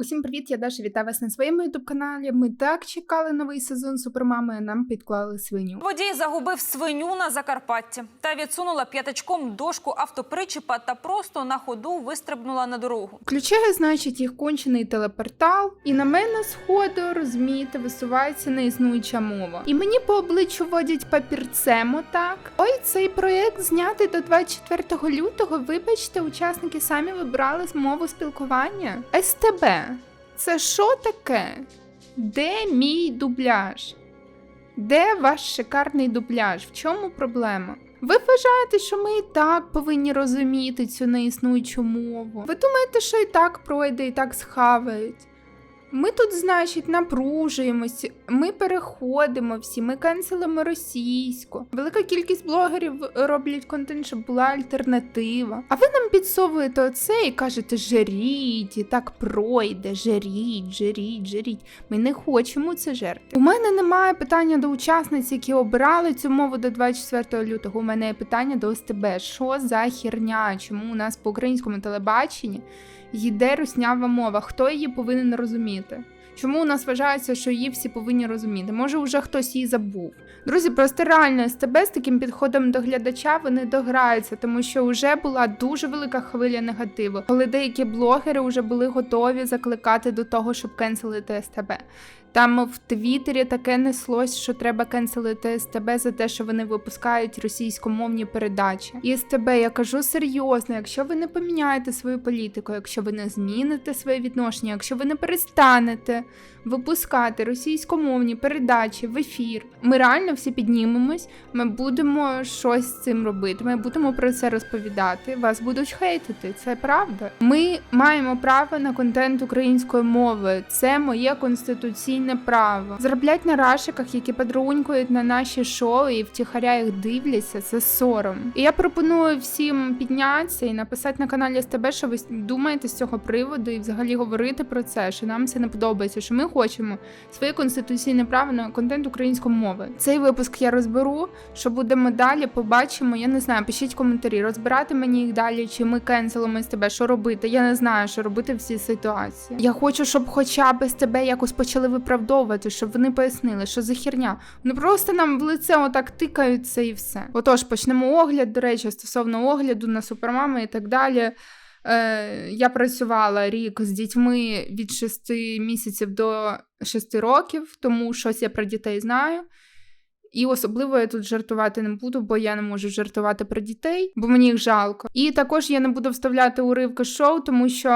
Усім привіт, я Даша, вітаю вас на своєму ютуб каналі. Ми так чекали новий сезон Супермами, а нам підклали свиню. Водій загубив свиню на Закарпатті та відсунула п'ятачком дошку автопричіпа та просто на ходу вистрибнула на дорогу. Включаю, значить, їх кончений телепортал, і на мене з ходу, розумієте, висувається неіснуюча мова. І мені по обличчю водять папірцем отак. Ой, цей проєкт знятий до 24 лютого. Вибачте, учасники самі вибрали мову спілкування. СТБ. Це що таке? Де мій дубляж? Де ваш шикарний дубляж? В чому проблема? Ви вважаєте, що ми і так повинні розуміти цю неіснуючу мову? Ви думаєте, що і так пройде, і так схавають? Ми тут, значить, напружуємось, ми переходимо всі, ми канцелимо російську. Велика кількість блогерів роблять контент, щоб була альтернатива. А ви нам підсовуєте оце і кажете: жеріть, і так пройде, жеріть, жеріть, жеріть. Ми не хочемо це жерти. У мене немає питання до учасниць, які обирали цю мову до 24 лютого. У мене є питання до СТБ. Що за херня? Чому у нас по українському телебаченні йде руснява мова? Хто її повинен розуміти? Чому у нас вважається, що її всі повинні розуміти? Може, вже хтось її забув. Друзі, просто реально СТБ з таким підходом до глядача вони дограються, тому що вже була дуже велика хвиля негативу, коли деякі блогери вже були готові закликати до того, щоб кенселити СТБ. Там в Твіттері таке неслось, що треба кенселити СТБ за те, що вони випускають російськомовні передачі. І СТБ, я кажу серйозно, якщо ви не поміняєте свою політику, якщо ви не зміните своє відношення, якщо ви не перестанете випускати російськомовні передачі в ефір, ми реально всі піднімемось, ми будемо щось з цим робити. Ми будемо про це розповідати. Вас будуть хейтити, це правда. Ми маємо право на контент української мови. Це моє конституційне право. Зароблять на рашиках, які подрунькують на наші шоу і втіхаря їх дивляться. Це сором. І я пропоную всім піднятися і написати на каналі СТБ, що ви думаєте з цього приводу, і взагалі говорити про це, що нам це не подобається, що ми хочемо своє конституційне право на контент української мови. Цей випуск я розберу. Що будемо далі, побачимо. Я не знаю. Пишіть коментарі, розбирати мені їх далі, чи ми кенселимо з тебе, що робити. Я не знаю, що робити в цій ситуації. Я хочу, щоб хоча б з тебе якось почали виправдовувати, щоб вони пояснили, що за херня. Вони просто нам в лице отак тикаються і все. Отож, почнемо огляд. До речі, стосовно огляду на супермами і так далі. Е, я працювала рік з дітьми від 6 місяців до 6 років, тому щось я про дітей знаю. І особливо я тут жартувати не буду, бо я не можу жартувати про дітей, бо мені їх жалко. І також я не буду вставляти уривки шоу, тому що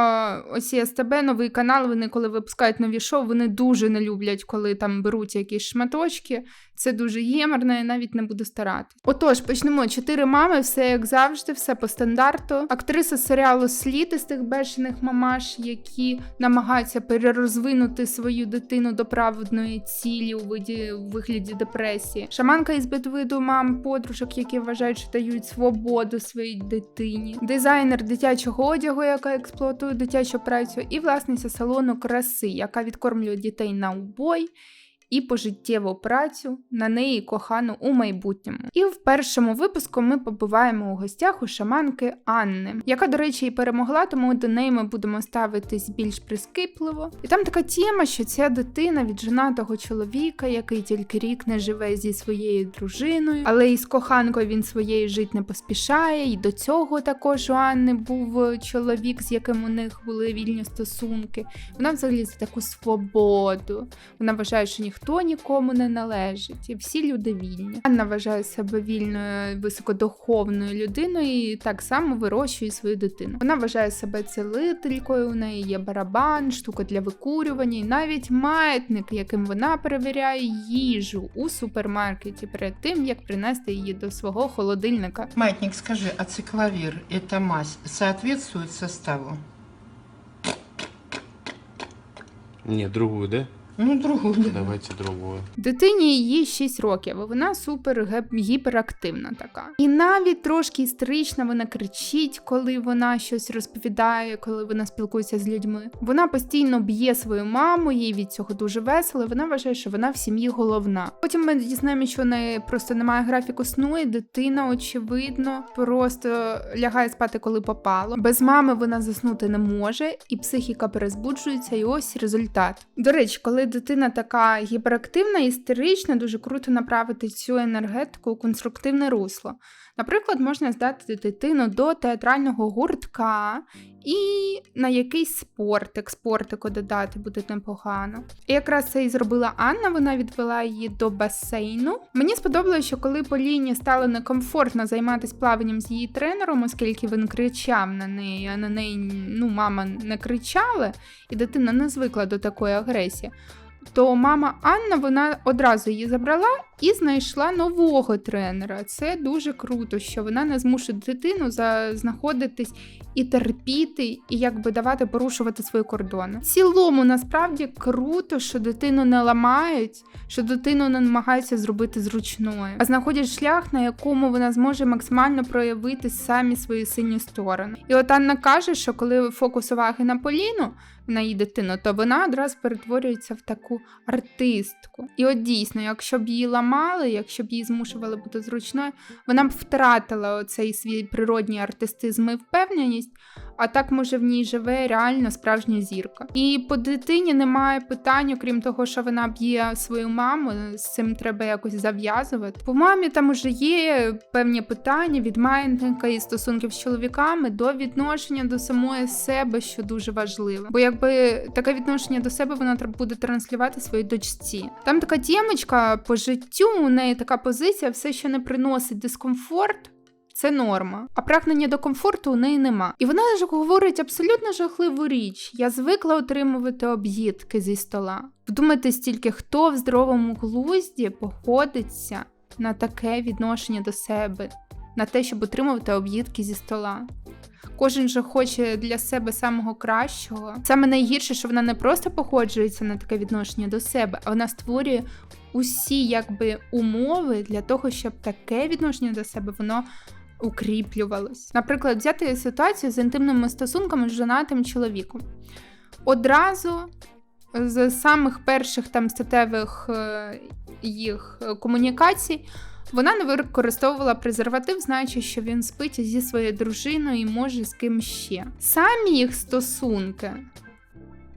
ось СТБ, новий канал. Вони коли випускають нові шоу, вони дуже не люблять, коли там беруть якісь шматочки. Це дуже ємерно, я навіть не буду старати. Отож, почнемо. Чотири мами, все як завжди, все по стандарту. Актриса серіалу Слід із тих бешених мамаш, які намагаються перерозвинути свою дитину до праведної цілі у виді у вигляді депресії. Шаманка із виду мам, подружок, які вважають, що дають свободу своїй дитині, дизайнер дитячого одягу, яка експлуатує дитячу працю, і власниця салону краси, яка відкормлює дітей на убой. І пожиттєву працю на неї кохану у майбутньому. І в першому випуску ми побуваємо у гостях у шаманки Анни, яка, до речі, і перемогла, тому до неї ми будемо ставитись більш прискіпливо. І там така тема, що ця дитина від женатого чоловіка, який тільки рік не живе зі своєю дружиною, але із коханкою він своєю жити не поспішає. І до цього також у Анни був чоловік, з яким у них були вільні стосунки. Вона взагалі за таку свободу. Вона вважає, що ніхто нікому не належить, і всі люди вільні. Анна вважає себе вільною, високодуховною людиною і так само вирощує свою дитину. Вона вважає себе целителькою, у неї є барабан, штука для викурювання, і навіть маятник, яким вона перевіряє їжу у супермаркеті перед тим, як принести її до свого холодильника. Маятник, скажи, ацикловир – это мазь соответствует составу? Нет, другую, да? Ну, другую. Давайте другую. Дитині їй 6 років, і вона супер гіперактивна така. І навіть трошки істерична, вона кричить, коли вона щось розповідає, коли вона спілкується з людьми. Вона постійно б'є свою маму, їй від цього дуже весело. Вона вважає, що вона в сім'ї головна. Потім ми дізнаємося, що в неї просто немає графіку сну, і дитина, очевидно, просто лягає спати, коли попало. Без мами вона заснути не може, і психіка перезбуджується, і ось результат. До речі, коли дитина така гіперактивна, істерична, дуже круто направити цю енергетику у конструктивне русло. Наприклад, можна здати дитину до театрального гуртка і на якийсь спортик, спортику додати буде непогано. І якраз це і зробила Анна, вона відвела її до басейну. Мені сподобалося, що коли Поліні стало некомфортно займатися плаванням з її тренером, оскільки він кричав на неї, а на неї ну, мама не кричала, і дитина не звикла до такої агресії. То мама Анна вона одразу її забрала і знайшла нового тренера. Це дуже круто, що вона не змушує дитину за знаходитись і терпіти, і якби давати порушувати свої кордони. В цілому насправді круто, що дитину не ламають, що дитину не намагаються зробити зручною, а знаходять шлях, на якому вона зможе максимально проявити самі свої сильні сторони. І от Анна каже, що коли фокус уваги на Поліну, на її дитину, то вона одразу перетворюється в таку артистку. І от дійсно, якщо б її ламали, якщо б її змушували бути зручною, вона б втратила оцей свій природній артистизм і впевненість, а так може в ній живе реально справжня зірка. І по дитині немає питань, окрім того, що вона б'є свою маму, з цим треба якось зав'язувати. По мамі там уже є певні питання від майнтинга і стосунків з чоловіками до відношення до самої себе, що дуже важливо. Бо якби таке відношення до себе вона буде транслювати своїй дочці. Там така тємочка по життю, у неї така позиція, все, що не приносить дискомфорт. Це норма, а прагнення до комфорту у неї нема. І вона ж говорить абсолютно жахливу річ. Я звикла отримувати об'їдки зі стола. Вдумайтесь тільки, хто в здоровому глузді походиться на таке відношення до себе, на те, щоб отримувати об'їдки зі стола. Кожен же хоче для себе самого кращого. Саме найгірше, що вона не просто походжується на таке відношення до себе, а вона створює усі якби умови для того, щоб таке відношення до себе воно укріплювалось. Наприклад, взяти ситуацію з інтимними стосунками з женатим чоловіком. Одразу з самих перших там статевих е, їх е, комунікацій вона не використовувала презерватив, знаючи, що він спить зі своєю дружиною і може з ким ще. Самі їх стосунки.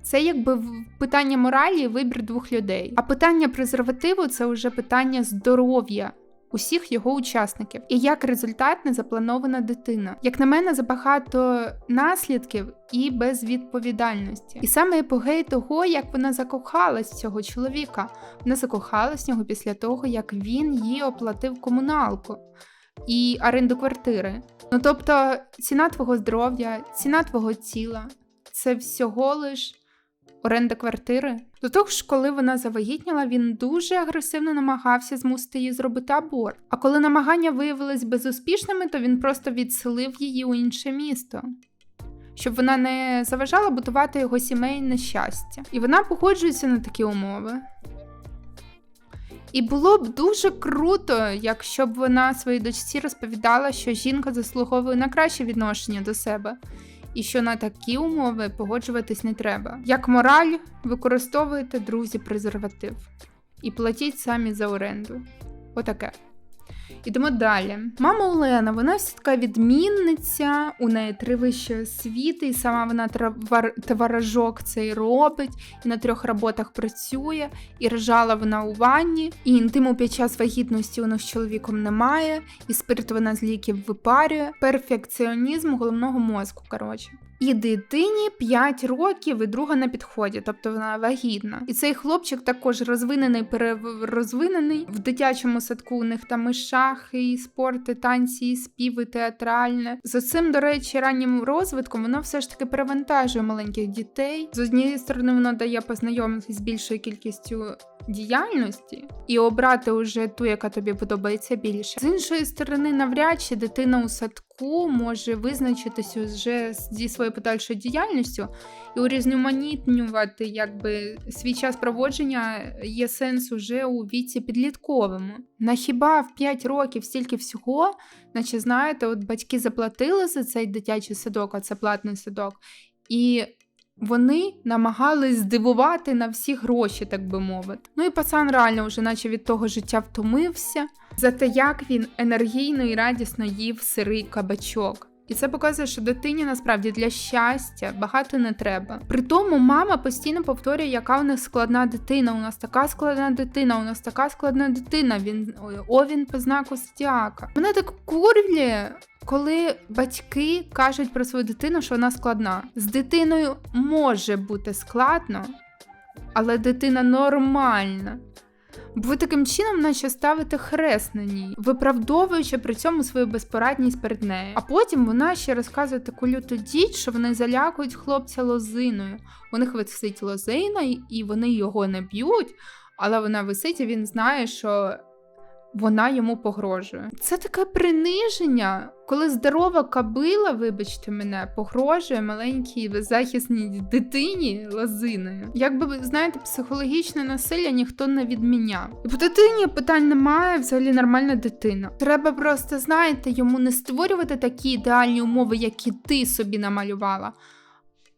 Це якби питання моралі і вибір двох людей. А питання презервативу це вже питання здоров'я усіх його учасників. І як результат незапланована дитина. Як на мене, забагато наслідків і безвідповідальності. І саме епогей того, як вона закохалась в цього чоловіка. Вона закохалась в нього після того, як він їй оплатив комуналку і оренду квартири. Ну тобто, ціна твого здоров'я, ціна твого тіла це всього лиш оренда квартири. До того ж, коли вона завагітніла, він дуже агресивно намагався змусити її зробити аборт. А коли намагання виявились безуспішними, то він просто відселив її у інше місто. Щоб вона не заважала будувати його сімейне щастя. І вона погоджується на такі умови. І було б дуже круто, якщо б вона своїй дочці розповідала, що жінка заслуговує на краще відношення до себе, і що на такі умови погоджуватись не треба. Як мораль, використовуйте друзі презерватив і платіть самі за оренду. Отаке. Ідемо далі. Мама Олена, вона вся така відмінниця, у неї три вищі освіти, і сама вона товар- товаражок цей робить, і на трьох роботах працює, і рожала вона у ванні, і інтиму під час вагітності у з чоловіком немає, і спирт вона з ліків випарює. Перфекціонізм головного мозку, коротше. І дитині 5 років, і друга на підході, тобто вона вагітна. І цей хлопчик також розвинений, перерозвинений. В дитячому садку у них там і шахи, і спорт, і танці, і співи, театральне. За цим, до речі, раннім розвитком воно все ж таки перевантажує маленьких дітей. З однієї сторони, воно дає познайомитися з більшою кількістю діяльності і обрати уже ту, яка тобі подобається більше. З іншої сторони, навряд чи дитина у садку візку може визначитися вже зі своєю подальшою діяльністю і урізноманітнювати якби свій час проводження є сенс уже у віці підлітковому. На хіба в 5 років стільки всього, наче знаєте, от батьки заплатили за цей дитячий садок, а це платний садок, і вони намагались здивувати на всі гроші, так би мовити. Ну і пацан реально вже наче від того життя втомився. Зате як він енергійно і радісно їв сирий кабачок. І це показує, що дитині насправді для щастя багато не треба. При тому мама постійно повторює, яка у нас складна дитина. У нас така складна дитина, у нас така складна дитина. Він о, він по знаку стяка. Мене так курвлює, коли батьки кажуть про свою дитину, що вона складна. З дитиною може бути складно, але дитина нормальна. Бо ви таким чином наче ставите хрест на ній, виправдовуючи при цьому свою безпорадність перед нею. А потім вона ще розказує таку люту діч, що вони залякують хлопця лозиною. У них висить лозина, і вони його не б'ють, але вона висить, і він знає, що вона йому погрожує. Це таке приниження, коли здорова кабила, вибачте мене, погрожує маленькій захисній дитині лозиною. Якби знаєте, психологічне насилля ніхто не відміняв. І по дитині питань немає, взагалі нормальна дитина. Треба просто, знаєте, йому не створювати такі ідеальні умови, які ти собі намалювала.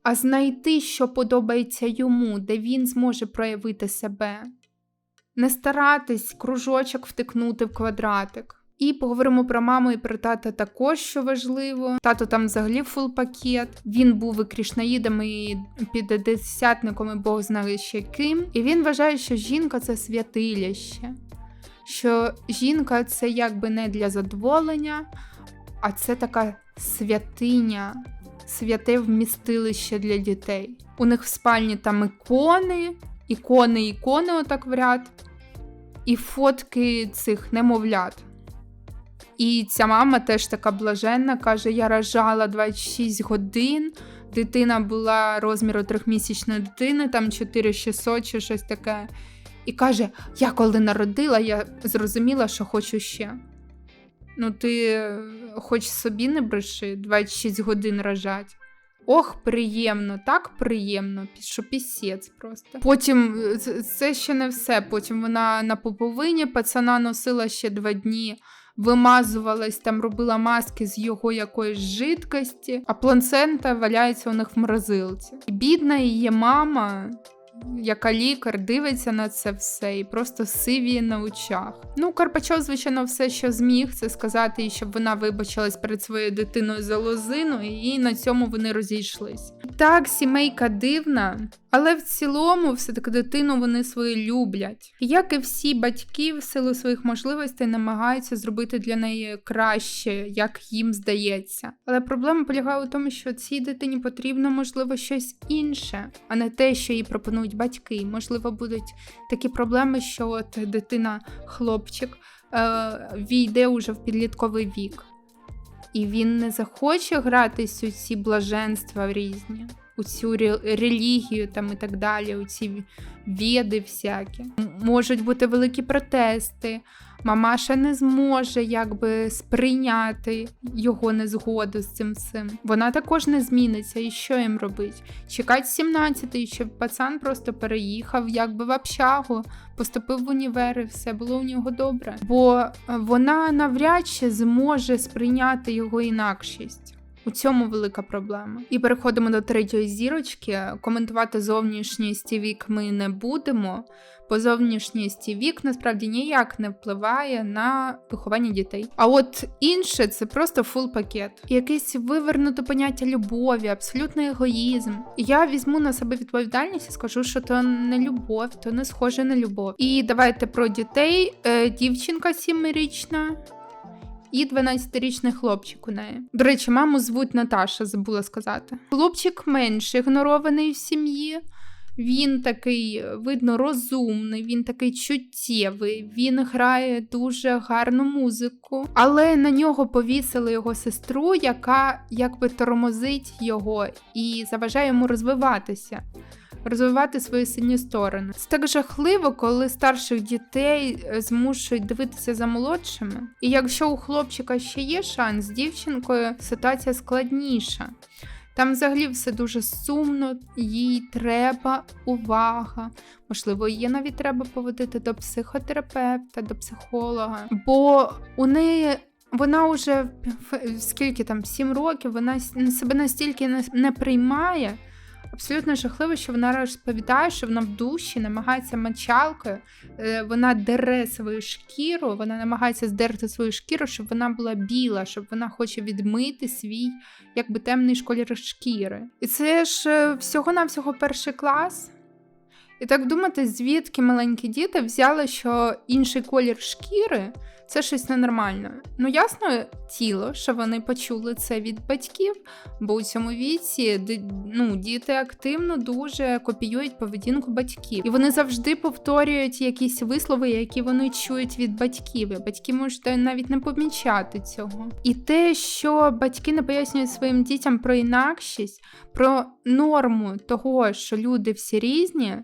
А знайти, що подобається йому, де він зможе проявити себе. Не старатись кружочок втикнути в квадратик. І поговоримо про маму і про тата також, що важливо. Тато там взагалі фул пакет. Він був і крішнаїдом, і п'ятдесятником, і Бог знає ще ким. І він вважає, що жінка це святилище, що жінка це якби не для задоволення, а це така святиня, святе вмістилище для дітей. У них в спальні там ікони, ікони, ікони отак в ряд, і фотки цих немовлят. І ця мама теж така блаженна, каже: я рожала 26 годин. Дитина була розміру трьохмісячної дитини, там 4600 чи щось таке. І каже: Я коли народила, я зрозуміла, що хочу ще. Ну, ти е, хоч собі не бреши 26 годин рожать. Ох, приємно, так приємно, що пісець просто. Потім е, це- ще не все. Потім вона на поповині пацана носила ще два дні, вимазувалась, там робила маски з його якоїсь жидкості, а планцента валяється у них в морозилці. Бідна її мама. Яка лікар дивиться на це все і просто сивіє на очах. Ну, Карпачов, звичайно, все, що зміг, це сказати, і щоб вона вибачилась перед своєю дитиною за лозину, і на цьому вони розійшлись. Так, сімейка дивна, але в цілому, все-таки дитину вони свою люблять. Як і всі батьки, в силу своїх можливостей намагаються зробити для неї краще, як їм здається. Але проблема полягає у тому, що цій дитині потрібно, можливо, щось інше, а не те, що їй пропонують батьки. Можливо, будуть такі проблеми, що от дитина, хлопчик, е, війде уже в підлітковий вік. І він не захоче гратись у ці блаженства різні, у цю ре- релігію там і так далі, у ці віди всякі. Можуть бути великі протести. Мамаша не зможе якби сприйняти його незгоду з цим всім. Вона також не зміниться. І що їм робить? Чекать 17-й, щоб пацан просто переїхав якби в общагу, поступив в універ і все було у нього добре. Бо е, вона навряд чи зможе сприйняти його інакшість. У цьому велика проблема. І переходимо до третьої зірочки. Коментувати зовнішність вік ми не будемо, бо зовнішність і вік насправді ніяк не впливає на виховання дітей. А от інше це просто фул пакет. Якесь вивернуте поняття любові, абсолютний егоїзм. Я візьму на себе відповідальність і скажу, що то не любов, то не схоже на любов. І давайте про дітей. Е, дівчинка сімирічна. І 12-річний хлопчик у неї. До речі, маму звуть Наташа, забула сказати. Хлопчик менш ігнорований в сім'ї. Він такий, видно, розумний, він такий чуттєвий, він грає дуже гарну музику, але на нього повісили його сестру, яка якби тормозить його і заважає йому розвиватися. Розвивати свої сильні сторони. Це так жахливо, коли старших дітей е, змушують дивитися за молодшими. І якщо у хлопчика ще є шанс, з дівчинкою ситуація складніша. Там взагалі все дуже сумно, їй треба увага. Можливо, її навіть треба поводити до психотерапевта, до психолога. Бо у неї вона вже скільки там, 7 років, вона себе настільки не, не приймає. Абсолютно жахливо, що вона розповідає, що вона в душі намагається мочалкою, е, вона дере свою шкіру, вона намагається здерти свою шкіру, щоб вона була біла, щоб вона хоче відмити свій якби темний школір шкіри. І це ж е, всього-навсього перший клас. І так думати, звідки маленькі діти взяли, що інший колір шкіри це щось ненормальне. Ну, ясно, тіло, що вони почули це від батьків, бо у цьому віці ну, діти активно дуже копіюють поведінку батьків. І вони завжди повторюють якісь вислови, які вони чують від батьків. Батьки можуть навіть не помічати цього. І те, що батьки не пояснюють своїм дітям про інакшість, про норму того, що люди всі різні.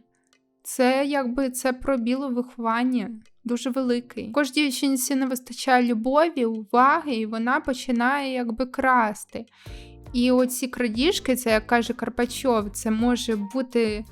Це якби це про біле виховання дуже великий. Кожній дівчинці не вистачає любові, уваги, і вона починає якби красти. І оці крадіжки, це як каже Карпачов, це може бути.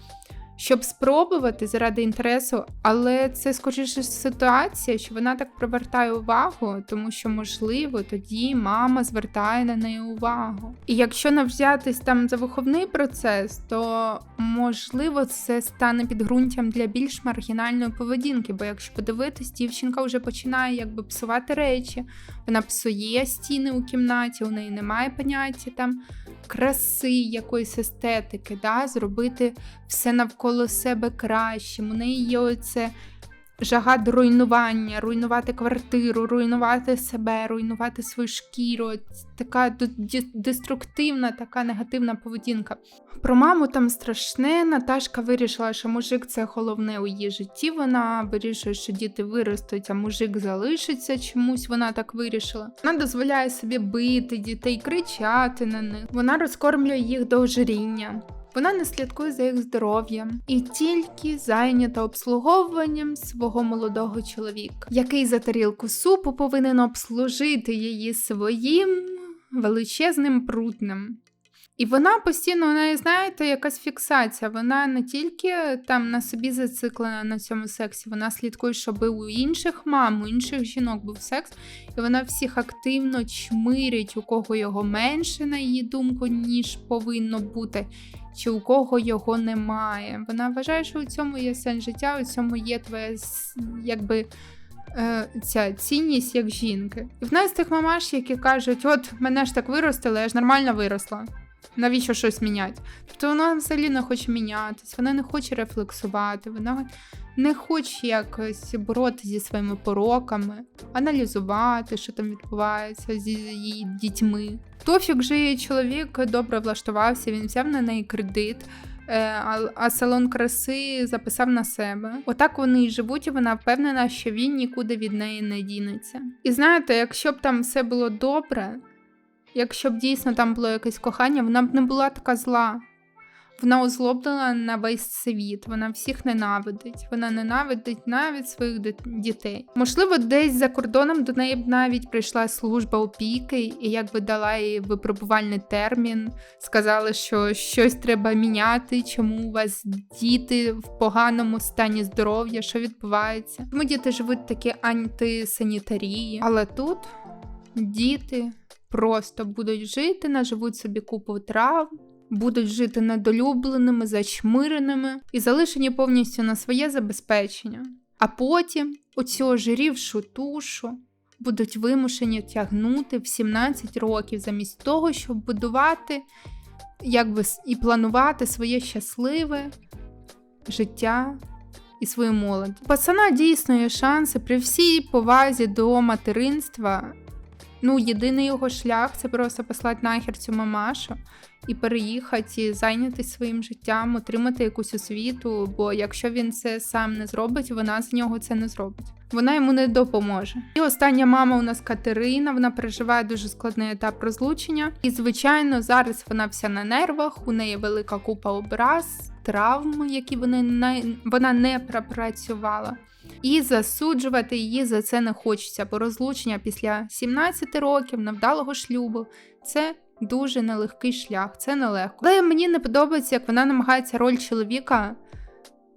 Щоб спробувати заради інтересу, але це скоріше ситуація, що вона так привертає увагу, тому що, можливо, тоді мама звертає на неї увагу. І якщо не взятись там за виховний процес, то можливо це стане підґрунтям для більш маргінальної поведінки. Бо якщо подивитись, дівчинка вже починає якби псувати речі, вона псує стіни у кімнаті, у неї немає поняття там краси, якоїсь естетики, да? зробити все навколо себе кращим. У неї є оце жага до руйнування, руйнувати квартиру, руйнувати себе, руйнувати свою шкіру. Така деструктивна, така негативна поведінка. Про маму там страшне. Наташка вирішила, що мужик це головне у її житті. Вона вирішує, що діти виростуть, а мужик залишиться чомусь. Вона так вирішила. Вона дозволяє собі бити дітей, кричати на них. Вона розкормлює їх до ожиріння. Вона не слідкує за їх здоров'ям і тільки зайнята обслуговуванням свого молодого чоловіка, який за тарілку супу повинен обслужити її своїм величезним прутнем. І вона постійно, у неї, знаєте, якась фіксація. Вона не тільки там на собі зациклена на цьому сексі, вона слідкує, щоб у інших мам, у інших жінок був секс, і вона всіх активно чмирить, у кого його менше, на її думку, ніж повинно бути, чи у кого його немає. Вона вважає, що у цьому є сенс життя, у цьому є твоя якби. е, Ця цінність як жінки. І в нас тих мамаш, які кажуть, от мене ж так виростили, я ж нормально виросла. Навіщо щось міняти? Тобто вона взагалі не хоче мінятись, вона не хоче рефлексувати, вона не хоче якось боротися зі своїми пороками, аналізувати, що там відбувається зі її дітьми. Тофік же чоловік добре влаштувався, він взяв на неї кредит. е, А салон краси записав на себе. Отак вони і живуть, і вона впевнена, що він нікуди від неї не дінеться. І знаєте, якщо б там все було добре, якщо б дійсно там було якесь кохання, вона б не була така зла. Вона озлоблена на весь світ, вона всіх ненавидить. Вона ненавидить навіть своїх дітей. Можливо, десь за кордоном до неї б навіть прийшла служба опіки, і якби дала їй випробувальний термін, сказали, що щось треба міняти, чому у вас діти в поганому стані здоров'я, що відбувається. Тому діти живуть в такій антисанітарії. Але тут діти просто будуть жити, наживуть собі купу травм будуть жити недолюбленими, зачмиреними і залишені повністю на своє забезпечення. А потім оцю ожирівшу тушу будуть вимушені тягнути в 17 років, замість того, щоб будувати якби, і планувати своє щасливе життя і свою молодь. У Пацана дійсно є шанси при всій повазі до материнства. Ну, єдиний його шлях це просто послати нахер цю мамашу і переїхати, і зайнятися своїм життям, отримати якусь освіту. Бо якщо він це сам не зробить, вона за нього це не зробить. Вона йому не допоможе. І остання мама у нас Катерина. Вона переживає дуже складний етап розлучення. І, звичайно, зараз вона вся на нервах, у неї велика купа образ. травм, які вони не, вона не пропрацювала. І засуджувати її за це не хочеться, бо розлучення після 17 років невдалого шлюбу це дуже нелегкий шлях, це нелегко. Але мені не подобається, як вона намагається роль чоловіка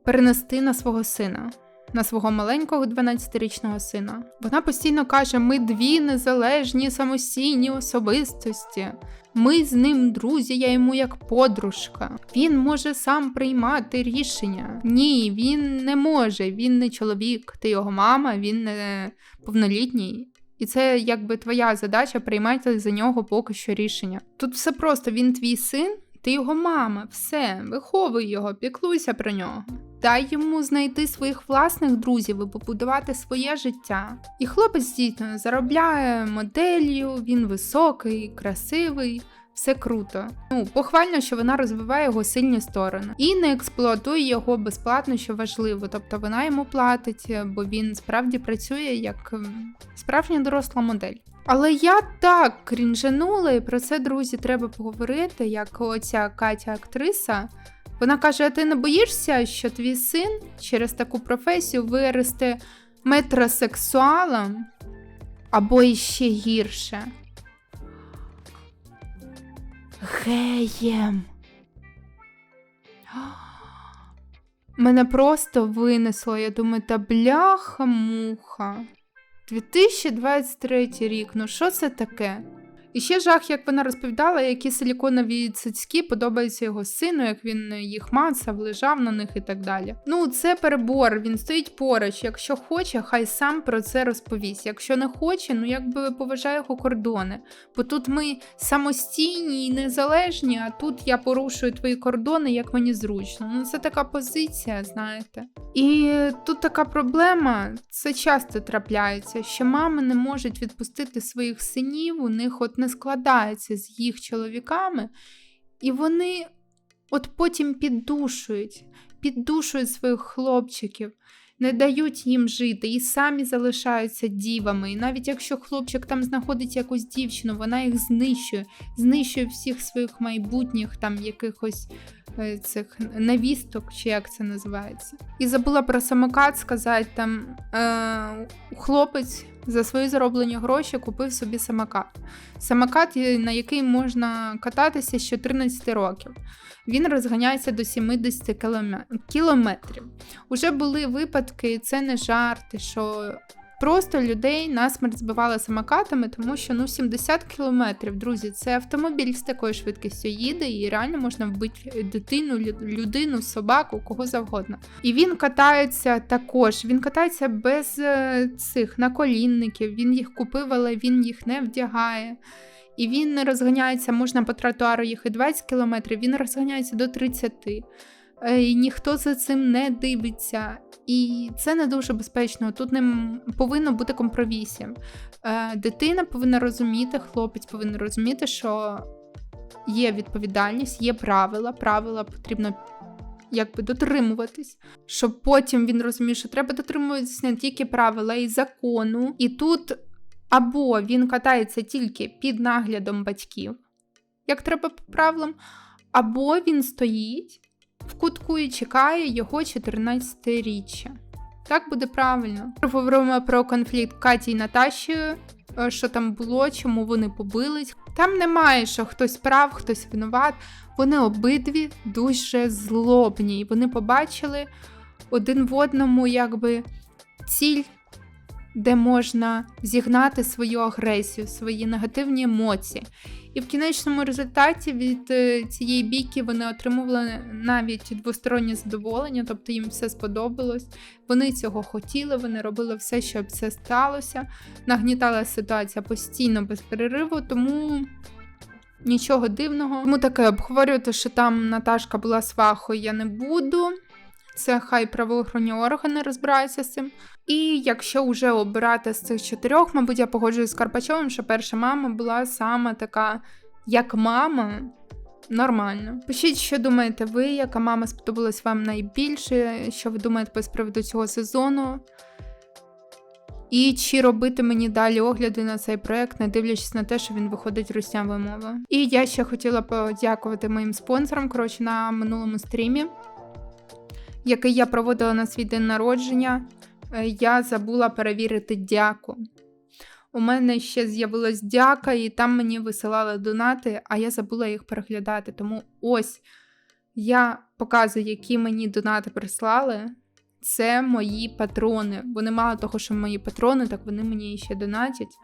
перенести на свого сина, на свого маленького 12-річного сина. Вона постійно каже: ми дві незалежні самостійні особистості. Ми з ним друзі, я йому як подружка. Він може сам приймати рішення. Ні, він не може. Він не чоловік, ти його мама, він не повнолітній. І це якби твоя задача приймати за нього поки що рішення. Тут все просто: він твій син, ти його мама, все, виховуй його, піклуйся про нього. Дай йому знайти своїх власних друзів і побудувати своє життя. І хлопець дійсно заробляє моделлю, він високий, красивий. Все круто. Ну, похвально, що вона розвиває його сильні сторони і не експлуатує його безплатно, що важливо. Тобто вона йому платить, бо він справді працює як ем, справжня доросла модель. Але я так крінжанула, і про це, друзі, треба поговорити, як оця Катя актриса. Вона каже: а ти не боїшся, що твій син через таку професію виросте метросексуалом або іще гірше? Геєм. Мене просто винесло. Я думаю, та бляха-муха. 2023 рік, ну що це таке? І ще жах, як вона розповідала, які силіконові цицьки подобаються його сину, як він їх мацав, лежав на них і так далі. Ну, це перебор, він стоїть поруч. Якщо хоче, хай сам про це розповість. Якщо не хоче, ну якби поважає його кордони. Бо тут ми самостійні і незалежні, а тут я порушую твої кордони, як мені зручно. Ну це така позиція, знаєте. І тут така проблема, це часто трапляється, що мами не можуть відпустити своїх синів, у них от не складається з їх чоловіками, і вони от потім піддушують, піддушують своїх хлопчиків, не дають їм жити і самі залишаються дівами. І навіть якщо хлопчик там знаходить якусь дівчину, вона їх знищує, знищує всіх своїх майбутніх там якихось е, цих невісток, чи як це називається. І забула про самокат сказати там е, хлопець за свої зароблені гроші купив собі самокат. Самокат, е, на який можна кататися з 14 років. Він розганяється до 70 кіломе- кілометрів. Уже були випадки, це не жарти, що просто людей насмерть збивали самокатами, тому що ну 70 кілометрів, друзі, це автомобіль з такою швидкістю їде, і реально можна вбити дитину, лю- людину, собаку, кого завгодно. І він катається також. Він катається без е, цих наколінників. Він їх купив, але він їх не вдягає. І він не розганяється, можна по тротуару їхати 20 кілометрів, він розганяється до 30. Е, І ніхто за цим не дивиться. І це не дуже безпечно. Тут не повинно бути компромісів. Е, Дитина повинна розуміти, хлопець повинен розуміти, що є відповідальність, є правила, правила потрібно якби дотримуватись, щоб потім він розумів, що треба дотримуватись не тільки правил, а й закону. І тут або він катається тільки під наглядом батьків, як треба по правилам, або він стоїть в кутку і чекає його 14-річчя. Так буде правильно. Поговоримо про конфлікт Каті і Наташі, е, що там було, чому вони побились. Там немає, що хтось прав, хтось винуват. Вони обидві дуже злобні, і вони побачили один в одному якби ціль, де можна зігнати свою агресію, свої негативні емоції. І в кінечному результаті від е, цієї бійки вони отримували навіть двостороннє задоволення, тобто їм все сподобалось. Вони цього хотіли, вони робили все, щоб це сталося. Нагнітала ситуація постійно без перериву, тому нічого дивного. Тому таке обговорювати, що там Наташка була свахою, я не буду. Це хай правоохоронні органи розбираються з цим. І якщо вже обирати з цих чотирьох, мабуть, я погоджуюсь з Карпачовим, що перша мама була саме така, як мама. Нормально. Пишіть, що думаєте ви, яка мама сподобалась вам найбільше, що ви думаєте з приводу цього сезону. І чи робити мені далі огляди на цей проект, не дивлячись на те, що він виходить руснявою мовою. І я ще хотіла подякувати моїм спонсорам. Коротше, на минулому стрімі який я проводила на свій день народження, е, я забула перевірити дяку. У мене ще з'явилась дяка, і там мені висилали донати, а я забула їх переглядати. Тому ось я показую, які мені донати прислали. Це мої патрони. Вони мало того, що мої патрони, так вони мені ще донатять.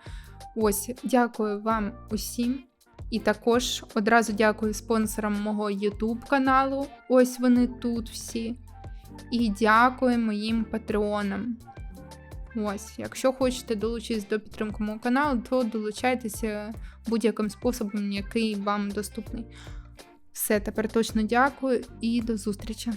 Ось, дякую вам усім. І також одразу дякую спонсорам мого YouTube каналу. Ось вони тут всі. І дякую моїм патреонам. Ось, якщо хочете долучитись до підтримки мого каналу, то долучайтеся будь-яким способом, який вам доступний. Все, тепер точно дякую і до зустрічі.